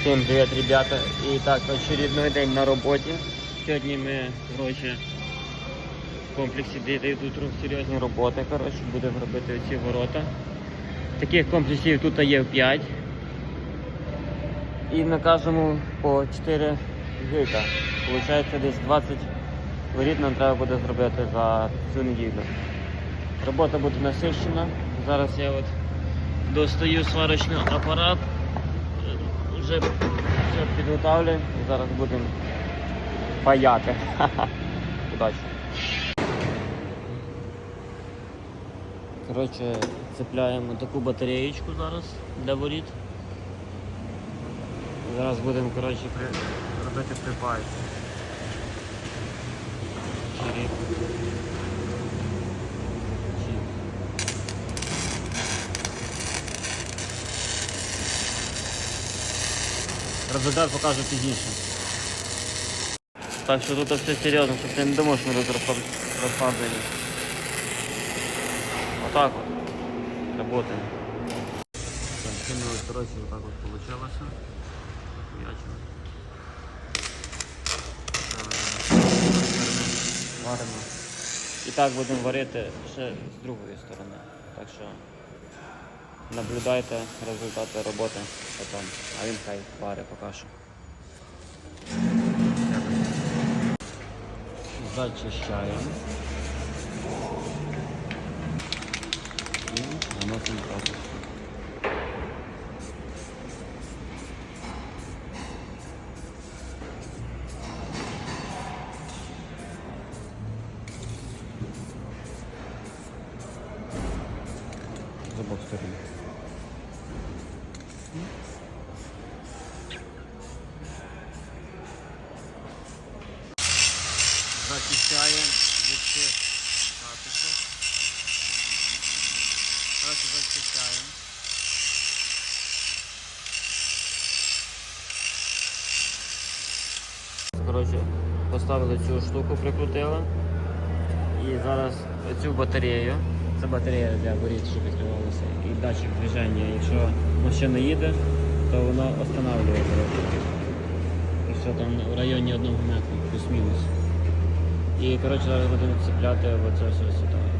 Всім привіт, ребята. І так, очередной день на роботі. Сьогодні ми, коротше, в комплексі де тут серйозні роботи, коротше, будемо робити ці ворота. Таких комплексів тут є 5. І на кожному по 4 гейта. Получається десь 20 воріт нам треба буде зробити за цю неділю. Робота буде насищена. Зараз я от достаю сварочний апарат вже все підготовлю зараз будемо паяти. Удачі. Коротше, цепляємо таку батареєчку зараз для воріт. Зараз будемо коротше, при... робити припай. Чирік. Результат покажу пізніше. Так що тут все серйозно, щоб ти не думав, що ми тут розкладуємо. Отак от. Работаем. Так, кинули, короче, вот так вот получилось. Хуячили. Варимо. І так будемо варити ще з другої сторони. Так що Наблюдайте результати роботи потім. А він хай пари покаже. Зачищаємо. І наносимо красочку. З обох сторін. Зачищаємо від цих зачищаємо. Коротше, поставили цю штуку, прикрутили. І зараз цю батарею. Це батарея для воріт, щоб відкривалося. І датчик движення. Якщо машина їде, то воно останавливає. І там в районі одного метра, плюс-мінус. І коротше зараз будемо цепляти оце все сюди.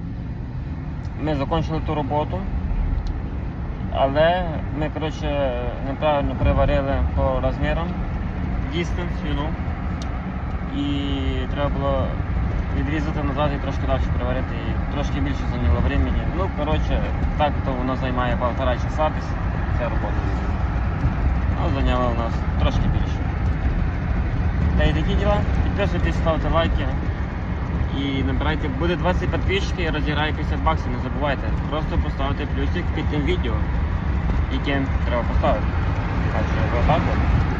ми закінчили ту роботу, але ми коротше, неправильно приварили по розмірам distance, you know, і треба було відрізати назад і трошки далі приварити, і трошки більше зайняло времени. Ну, коротше, так то воно займає півтора часа десь ця робота. Ну, зайняло у нас трошки більше. Та й такі діла. Підписуйтесь, ставте лайки. І набирайте, буде 20 підписчиків і розіграє 50 баксів, не забувайте. Просто поставити плюсик під тим відео, яке треба поставити. Так що.